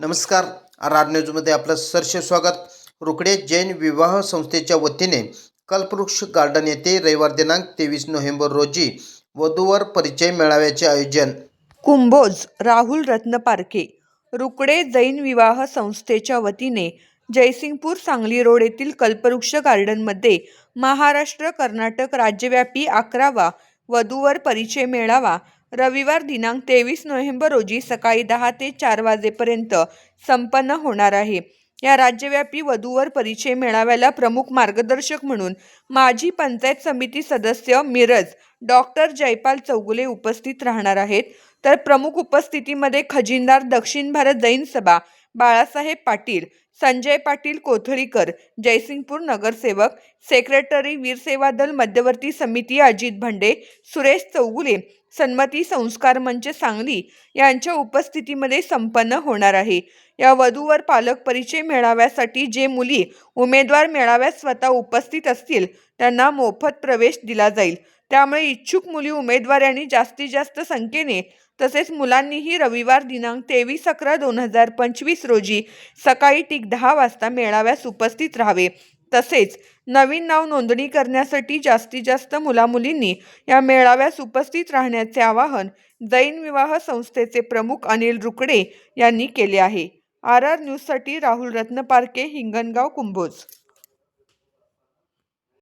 नमस्कार. आर न्यूजमध्ये आपलं सरसे स्वागत. रुकडे जैन विवाह संस्थेच्या वतीने कल्पवृक्ष गार्डन येथे रविवार दिनांक तेवीस नोव्हेंबर रोजी वधूवर परिचय मेळाव्याचे आयोजन. कुंभोज राहुल रत्नपारखे रुकडे जैन विवाह संस्थेच्या वतीने जयसिंगपूर सांगली रोड येथील कल्पवृक्ष गार्डनमध्ये महाराष्ट्र कर्नाटक राज्यव्यापी अकरावा वधूवर परिचय मेळावा रविवार दिनांक तेवीस नोव्हेंबर रोजी सकाळी दहा ते चार वाजेपर्यंत संपन्न होणार आहे. या राज्यव्यापी वधूवर परिचय मेळाव्याला प्रमुख मार्गदर्शक म्हणून माजी पंचायत समिती सदस्य मिरज डॉक्टर जयपाल चौगुले उपस्थित राहणार आहेत. तर प्रमुख उपस्थितीमध्ये खजिनदार दक्षिण भारत जैन सभा बाळासाहेब पाटील संजय पाटील कोथळीकर जयसिंगपूर नगरसेवक सेक्रेटरी वीरसेवा दल मध्यवर्ती समिती अजित भंडे सुरेश चौगुले सन्मती संस्कार मंच सांगली यांच्या उपस्थितीमध्ये संपन्न होणार आहे. या वधूवर पालक परिचय मेळाव्यासाठी जे मुली उमेदवार मेळाव्यात स्वतः उपस्थित असतील त्यांना मोफत प्रवेश दिला जाईल. त्यामुळे इच्छुक मुली उमेदवारांनी जास्तीत जास्त संख्येने तसेच मुलांनीही रविवार दिनांक तेवीस अकरा दोन हजार पंचवीस रोजी सकाळी टीक दहा वाजता मेळाव्यास उपस्थित राहावे. तसेच नवीन नाव नोंदणी करण्यासाठी जास्तीत जास्त मुलामुलींनी या मेळाव्यास उपस्थित राहण्याचे आवाहन जैन विवाह संस्थेचे प्रमुख अनिल रुकडे यांनी केले आहे. आर आर न्यूजसाठी राहुल रत्नपारके हिंगणगाव कुंभोज.